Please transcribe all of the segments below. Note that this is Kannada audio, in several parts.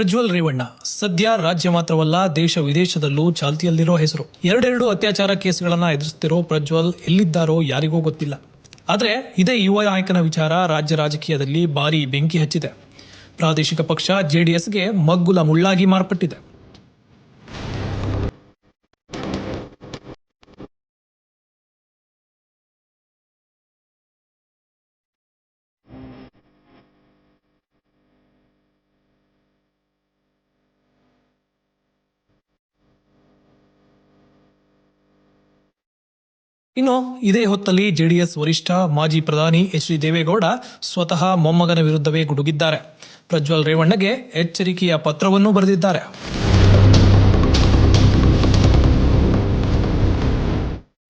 ಪ್ರಜ್ವಲ್ ರೇವಣ್ಣ. ಸದ್ಯ ರಾಜ್ಯ ಮಾತ್ರವಲ್ಲ, ದೇಶ ವಿದೇಶದಲ್ಲೂ ಚಾಲ್ತಿಯಲ್ಲಿರೋ ಹೆಸರು. ಎರಡೆರಡು ಅತ್ಯಾಚಾರ ಕೇಸ್ಗಳನ್ನ ಎದುರಿಸ್ತಿರೋ ಪ್ರಜ್ವಲ್ ಎಲ್ಲಿದ್ದಾರೋ ಯಾರಿಗೂ ಗೊತ್ತಿಲ್ಲ. ಆದರೆ ಇದೇ ಯುವ ನಾಯಕನ ವಿಚಾರ ರಾಜ್ಯ ರಾಜಕೀಯದಲ್ಲಿ ಭಾರಿ ಬೆಂಕಿ ಹಚ್ಚಿದೆ. ಪ್ರಾದೇಶಿಕ ಪಕ್ಷ ಜೆಡಿಎಸ್ಗೆ ಮಗ್ಗುಲ ಮುಳ್ಳಾಗಿ ಮಾರ್ಪಟ್ಟಿದೆ. ಇನ್ನು ಇದೇ ಹೊತ್ತಲ್ಲಿ ಜೆಡಿಎಸ್ ವರಿಷ್ಠ ಮಾಜಿ ಪ್ರಧಾನಿ ಎಚ್ ಡಿ ದೇವೇಗೌಡ ಸ್ವತಃ ಮೊಮ್ಮಗನ ವಿರುದ್ಧವೇ ಗುಡುಗಿದ್ದಾರೆ. ಪ್ರಜ್ವಲ್ ರೇವಣ್ಣಗೆ ಎಚ್ಚರಿಕೆಯ ಪತ್ರವನ್ನು ಬರೆದಿದ್ದಾರೆ.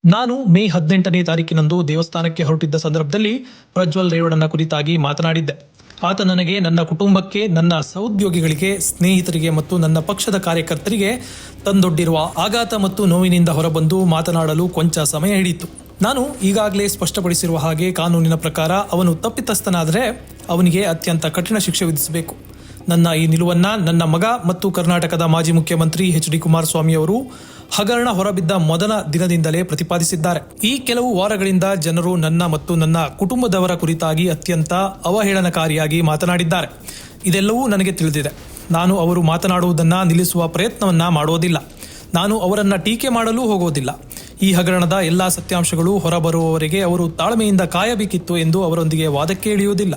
ನಾನು ಮೇ ಹದಿನೆಂಟನೇ ತಾರೀಕಿನಂದು ದೇವಸ್ಥಾನಕ್ಕೆ ಹೊರಟಿದ್ದ ಸಂದರ್ಭದಲ್ಲಿ ಪ್ರಜ್ವಲ್ ರೇವಣ್ಣನ ಕುರಿತಾಗಿ ಮಾತನಾಡಿದ್ದೆ. ಆತ ನನಗೆ ನನ್ನ ಕುಟುಂಬಕ್ಕೆ, ನನ್ನ ಸಹೋದ್ಯೋಗಿಗಳಿಗೆ, ಸ್ನೇಹಿತರಿಗೆ ಮತ್ತು ನನ್ನ ಪಕ್ಷದ ಕಾರ್ಯಕರ್ತರಿಗೆ ತಂದೊಡ್ಡಿರುವ ಆಘಾತ ಮತ್ತು ನೋವಿನಿಂದ ಹೊರಬಂದು ಮಾತನಾಡಲು ಕೊಂಚ ಸಮಯ ಹಿಡಿಯಿತು. ನಾನು ಈಗಾಗಲೇ ಸ್ಪಷ್ಟಪಡಿಸಿರುವ ಹಾಗೆ ಕಾನೂನಿನ ಪ್ರಕಾರ ಅವನು ತಪ್ಪಿತಸ್ಥನಾದರೆ ಅವನಿಗೆ ಅತ್ಯಂತ ಕಠಿಣ ಶಿಕ್ಷೆ ವಿಧಿಸಬೇಕು. ನನ್ನ ಈ ನಿಲುವನ್ನ ನನ್ನ ಮಗ ಮತ್ತು ಕರ್ನಾಟಕದ ಮಾಜಿ ಮುಖ್ಯಮಂತ್ರಿ ಎಚ್ ಡಿ ಕುಮಾರಸ್ವಾಮಿ ಅವರು ಹಗರಣ ಹೊರಬಿದ್ದ ಮೊದಲ ದಿನದಿಂದಲೇ ಪ್ರತಿಪಾದಿಸಿದ್ದಾರೆ. ಈ ಕೆಲವು ವಾರಗಳಿಂದ ಜನರು ನನ್ನ ಮತ್ತು ನನ್ನ ಕುಟುಂಬದವರ ಕುರಿತಾಗಿ ಅತ್ಯಂತ ಅವಹೇಳನಕಾರಿಯಾಗಿ ಮಾತನಾಡಿದ್ದಾರೆ. ಇದೆಲ್ಲವೂ ನನಗೆ ತಿಳಿದಿದೆ. ನಾನು ಅವರು ಮಾತನಾಡುವುದನ್ನು ನಿಲ್ಲಿಸುವ ಪ್ರಯತ್ನವನ್ನ ಮಾಡುವುದಿಲ್ಲ. ನಾನು ಅವರನ್ನ ಟೀಕೆ ಮಾಡಲು ಹೋಗೋದಿಲ್ಲ ಈ ಹಗರಣದ ಎಲ್ಲಾ ಸತ್ಯಾಂಶಗಳು ಹೊರಬರುವವರೆಗೆ ಅವರು ತಾಳ್ಮೆಯಿಂದ ಕಾಯಬೇಕಿತ್ತು ಎಂದು ಅವರೊಂದಿಗೆ ವಾದಕ್ಕೆ ಇಳಿಯುವುದಿಲ್ಲ.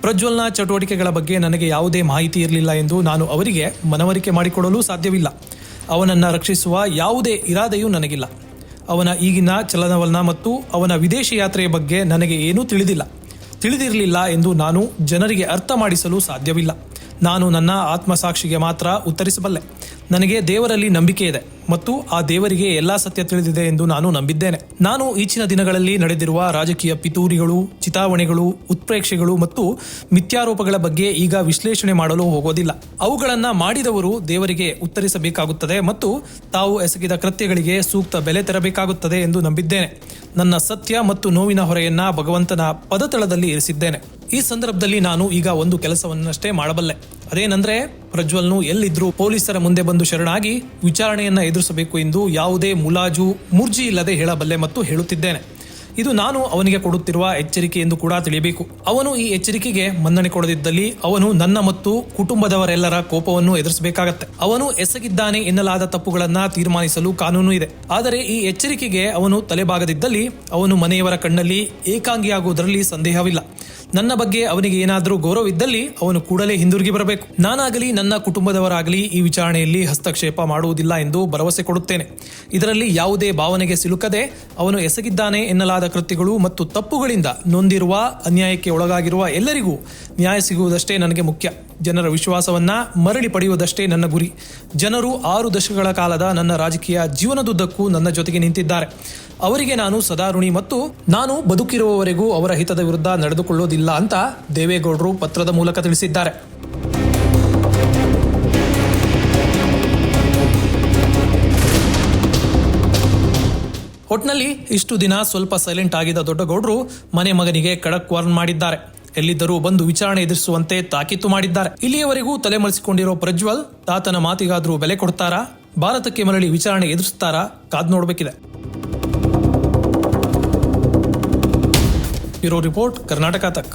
ಪ್ರಜ್ವಲ್ನ ಚಟುವಟಿಕೆಗಳ ಬಗ್ಗೆ ನನಗೆ ಯಾವುದೇ ಮಾಹಿತಿ ಇರಲಿಲ್ಲ ಎಂದು ನಾನು ಅವರಿಗೆ ಮನವರಿಕೆ ಮಾಡಿಕೊಡಲು ಸಾಧ್ಯವಿಲ್ಲ. ಅವನನ್ನು ರಕ್ಷಿಸುವ ಯಾವುದೇ ಇರಾದೆಯೂ ನನಗಿಲ್ಲ. ಅವನ ಈಗಿನ ಚಲನವಲನ ಮತ್ತು ಅವನ ವಿದೇಶಿ ಯಾತ್ರೆಯ ಬಗ್ಗೆ ನನಗೆ ಏನೂ ತಿಳಿದಿಲ್ಲ. ತಿಳಿದಿರಲಿಲ್ಲ ಎಂದು ನಾನು ಜನರಿಗೆ ಅರ್ಥ ಮಾಡಿಸಲು ಸಾಧ್ಯವಿಲ್ಲ. ನಾನು ನನ್ನ ಆತ್ಮಸಾಕ್ಷಿಗೆ ಮಾತ್ರ ಉತ್ತರಿಸಬಲ್ಲೆ. ನನಗೆ ದೇವರಲ್ಲಿ ನಂಬಿಕೆ ಇದೆ. ಮತ್ತು ಆ ದೇವರಿಗೆ ಎಲ್ಲಾ ಸತ್ಯ ತಿಳಿದಿದೆ ಎಂದು ನಾನು ನಂಬಿದ್ದೇನೆ. ನಾನು ಈಚಿನ ದಿನಗಳಲ್ಲಿ ನಡೆದಿರುವ ರಾಜಕೀಯ ಪಿತೂರಿಗಳು, ಚಿತಾವಣೆಗಳು, ಉತ್ಪ್ರೇಕ್ಷೆಗಳು ಮತ್ತು ಮಿಥ್ಯಾರೋಪಗಳ ಬಗ್ಗೆ ಈಗ ವಿಶ್ಲೇಷಣೆ ಮಾಡಲು ಹೋಗೋದಿಲ್ಲ. ಅವುಗಳನ್ನ ಮಾಡಿದವರು ದೇವರಿಗೆ ಉತ್ತರಿಸಬೇಕಾಗುತ್ತದೆ ಮತ್ತು ತಾವು ಎಸಗಿದ ಕೃತ್ಯಗಳಿಗೆ ಸೂಕ್ತ ಬೆಲೆ ತೆರಬೇಕಾಗುತ್ತದೆ ಎಂದು ನಂಬಿದ್ದೇನೆ. ನನ್ನ ಸತ್ಯ ಮತ್ತು ನೋವಿನ ಹೊರೆಯನ್ನ ಭಗವಂತನ ಪದತಳದಲ್ಲಿ ಇರಿಸಿದ್ದೇನೆ. ಈ ಸಂದರ್ಭದಲ್ಲಿ ನಾನು ಈಗ ಒಂದು ಕೆಲಸವನ್ನಷ್ಟೇ ಮಾಡಬಲ್ಲೆ. ಅದೇನಂದ್ರೆ ಪ್ರಜ್ವಲ್ನು ಎಲ್ಲಿದ್ರೂ ಪೊಲೀಸರ ಮುಂದೆ ಬಂದು ಶರಣಾಗಿ ವಿಚಾರಣೆಯನ್ನ ಎದುರಿಸಬೇಕು ಎಂದು ಯಾವುದೇ ಮುಲಾಜು ಮುರ್ಜಿ ಇಲ್ಲದೆ ಹೇಳಬಲ್ಲೆ ಮತ್ತು ಹೇಳುತ್ತಿದ್ದೇನೆ. ಇದು ನಾನು ಅವನಿಗೆ ಕೊಡುತ್ತಿರುವ ಎಚ್ಚರಿಕೆ ಎಂದು ಕೂಡ ತಿಳಿಯಬೇಕು. ಅವನು ಈ ಎಚ್ಚರಿಕೆಗೆ ಮನ್ನಣೆ ಕೊಡದಿದ್ದಲ್ಲಿ ಅವನು ನನ್ನ ಮತ್ತು ಕುಟುಂಬದವರೆಲ್ಲರ ಕೋಪವನ್ನು ಎದುರಿಸಬೇಕಾಗತ್ತೆ. ಅವನು ಎಸಗಿದ್ದಾನೆ ಎನ್ನಲಾದ ತಪ್ಪುಗಳನ್ನ ತೀರ್ಮಾನಿಸಲು ಕಾನೂನು ಇದೆ. ಆದರೆ ಈ ಎಚ್ಚರಿಕೆಗೆ ಅವನು ತಲೆಬಾಗದಿದ್ದಲ್ಲಿ ಅವನು ಮನೆಯವರ ಕಣ್ಣಲ್ಲಿ ಏಕಾಂಗಿಯಾಗುವುದರಲ್ಲಿ ಸಂದೇಹವಿಲ್ಲ. ನನ್ನ ಬಗ್ಗೆ ಅವನಿಗೆ ಏನಾದರೂ ಗೌರವವಿದ್ದಲ್ಲಿ ಅವನು ಕೂಡಲೇ ಹಿಂದಿರುಗಿ ಬರಬೇಕು. ನಾನಾಗಲಿ ನನ್ನ ಕುಟುಂಬದವರಾಗಲಿ ಈ ವಿಚಾರಣೆಯಲ್ಲಿ ಹಸ್ತಕ್ಷೇಪ ಮಾಡುವುದಿಲ್ಲ ಎಂದು ಭರವಸೆ ಕೊಡುತ್ತೇನೆ. ಇದರಲ್ಲಿ ಯಾವುದೇ ಭಾವನೆಗೆ ಸಿಲುಕದೆ ಅವನು ಎಸಗಿದ್ದಾನೆ ಎನ್ನಲಾದ ಕೃತ್ಯಗಳು ಮತ್ತು ತಪ್ಪುಗಳಿಂದ ನೊಂದಿರುವ ಅನ್ಯಾಯಕ್ಕೆ ಒಳಗಾಗಿರುವ ಎಲ್ಲರಿಗೂ ನ್ಯಾಯ ಸಿಗುವುದಷ್ಟೇ ನನಗೆ ಮುಖ್ಯ. ಜನರ ವಿಶ್ವಾಸವನ್ನ ಮರಳಿ ಪಡೆಯುವುದಷ್ಟೇ ನನ್ನ ಗುರಿ. ಜನರು ಆರು ದಶಕಗಳ ಕಾಲದ ನನ್ನ ರಾಜಕೀಯ ಜೀವನದುದ್ದಕ್ಕೂ ನನ್ನ ಜೊತೆಗೆ ನಿಂತಿದ್ದಾರೆ. ಅವರಿಗೆ ನಾನು ಸದಾ ಋಣಿ ಮತ್ತು ನಾನು ಬದುಕಿರುವವರೆಗೂ ಅವರ ಹಿತದ ವಿರುದ್ಧ ನಡೆದುಕೊಳ್ಳೋದಿಲ್ಲ ಅಂತ ದೇವೇಗೌಡರು ಪತ್ರದ ಮೂಲಕ ತಿಳಿಸಿದ್ದಾರೆ. ಒಟ್ನಲ್ಲಿ ಇಷ್ಟು ದಿನ ಸ್ವಲ್ಪ ಸೈಲೆಂಟ್ ಆಗಿದ್ದ ದೊಡ್ಡಗೌಡರು ಮನೆ ಮಗನಿಗೆ ಖಡಕ್ ವಾರ್ನ್ ಮಾಡಿದ್ದಾರೆ. ಎಲ್ಲಿದ್ದರೂ ಬಂದು ವಿಚಾರಣೆ ಎದುರಿಸುವಂತೆ ತಾಕೀತು ಮಾಡಿದ್ದಾರೆ. ಇಲ್ಲಿಯವರೆಗೂ ತಲೆಮರೆಸಿಕೊಂಡಿರೋ ಪ್ರಜ್ವಲ್ ತಾತನ ಮಾತಿಗಾದ್ರೂ ಬೆಲೆ ಕೊಡ್ತಾರಾ? ಭಾರತಕ್ಕೆ ಮರಳಿ ವಿಚಾರಣೆ ಎದುರಿಸ್ತಾರಾ? ಕಾದ್ ನೋಡಬೇಕಿದೆ. ಬ್ಯೂರೋ ರಿಪೋರ್ಟ್ ಕರ್ನಾಟಕ ತಕ್.